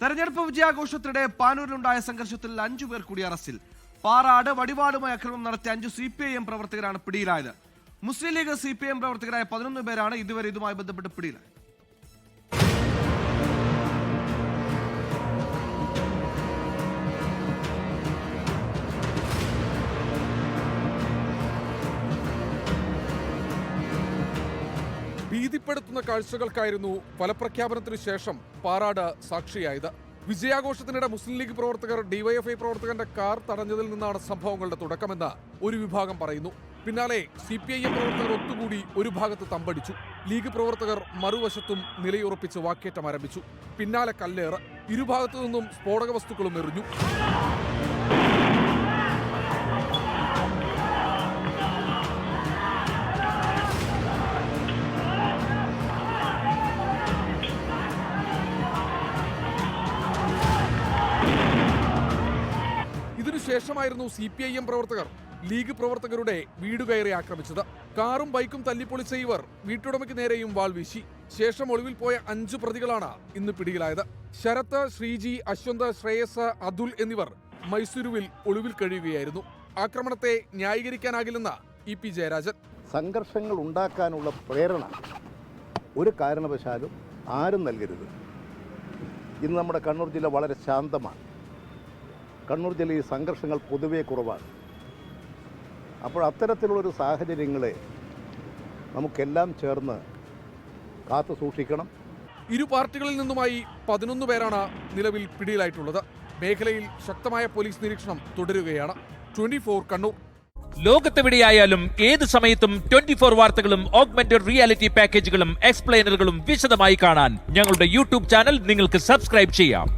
തെരഞ്ഞെടുപ്പ് വിജയാഘോഷത്തിനിടെ പാനൂരിലുണ്ടായ സംഘർഷത്തിൽ അഞ്ചു പേർ കൂടി അറസ്റ്റിൽ. പാറാട് വടിവാടുമായി അക്രമം നടത്തിയ അഞ്ചു സി പി ഐ എം പ്രവർത്തകരാണ് പിടിയിലായത്. Muslim League C P I M പ്രവർത്തകരായ പതിനൊന്ന് പേരാണ് ഇതുവരെ ഇതുമായി ബന്ധപ്പെട്ട് പിടിയിലായത്. ഭീതിപ്പെടുത്തുന്ന കാഴ്ചകൾക്കായിരുന്നു ഫലപ്രഖ്യാപനത്തിനു ശേഷം പാറാട് സാക്ഷിയായത്. വിജയാഘോഷത്തിനിടെ മുസ്ലിം ലീഗ് പ്രവർത്തകർ ഡിവൈഎഫ്ഐ പ്രവർത്തകന്റെ കാർ തടഞ്ഞതിൽ നിന്നാണ് സംഭവങ്ങളുടെ തുടക്കമെന്ന് ഒരു വിഭാഗം പറയുന്നു. പിന്നാലെ സി പി ഐ എം പ്രവർത്തകർ ഒത്തുകൂടി ഒരു ഭാഗത്ത് തമ്പടിച്ചു. ലീഗ് പ്രവർത്തകർ മറുവശത്തും നിലയുറപ്പിച്ച് വാക്കേറ്റം ആരംഭിച്ചു. പിന്നാലെ കല്ലേറ്. ഇരുഭാഗത്തു നിന്നും സ്ഫോടക വസ്തുക്കളും എറിഞ്ഞു. ഇതിനുശേഷമായിരുന്നു സി പി ഐ എം പ്രവർത്തകർ ലീഗ് പ്രവർത്തകരുടെ വീട് കയറി ആക്രമിച്ചത്. കാറും ബൈക്കും തല്ലിപ്പൊളിച്ച ഇവർ വീട്ടുടമയ്ക്ക് നേരെയും വാൾ വീശി. ശേഷം ഒളിവിൽ പോയ അഞ്ചു പ്രതികളാണ് ഇന്ന് പിടിയിലായത്. ശരത്ത് ശ്രീജി അശ്വന്ത് ശ്രേയസ് അതുൽ എന്നിവർ മൈസൂരുവിൽ ഒളിവിൽ കഴിയുകയായിരുന്നു. ആക്രമണത്തെ ന്യായീകരിക്കാനാകില്ലെന്ന് ഇ പി ജയരാജൻ. സംഘർഷങ്ങൾ ഉണ്ടാക്കാനുള്ള പ്രേരണ ഒരു കാരണവശാലും ആരും നൽകരുത്. ഇന്ന് നമ്മുടെ കണ്ണൂർ ജില്ല വളരെ ശാന്തമാണ്. കണ്ണൂർ ജില്ലയിൽ സംഘർഷങ്ങൾ പൊതുവേ കുറവാണ്. അപ്പോൾ അത്തരത്തിലുള്ളൊരു സാഹചര്യങ്ങളെ നമുക്കെല്ലാം ചേർന്ന് കാത്തു സൂക്ഷിക്കണം. ഇരു പാർട്ടികളിൽ നിന്നുമായി പതിനൊന്ന് പേരാണ് നിലവിൽ പിടിയിലായിട്ടുള്ളത്. മേഖലയിൽ ശക്തമായ പോലീസ് നിരീക്ഷണം തുടരുകയാണ്. ട്വന്റി കണ്ണൂർ. ലോകത്തെവിടെയായാലും ഏത് സമയത്തും ട്വന്റി ഫോർ വാർത്തകളും ഓഗ്മെന്റഡ് റിയാലിറ്റി പാക്കേജുകളും എക്സ്പ്ലെയിനറുകളും വിശദമായി കാണാൻ ഞങ്ങളുടെ യൂട്യൂബ് ചാനൽ നിങ്ങൾക്ക് സബ്സ്ക്രൈബ് ചെയ്യാം.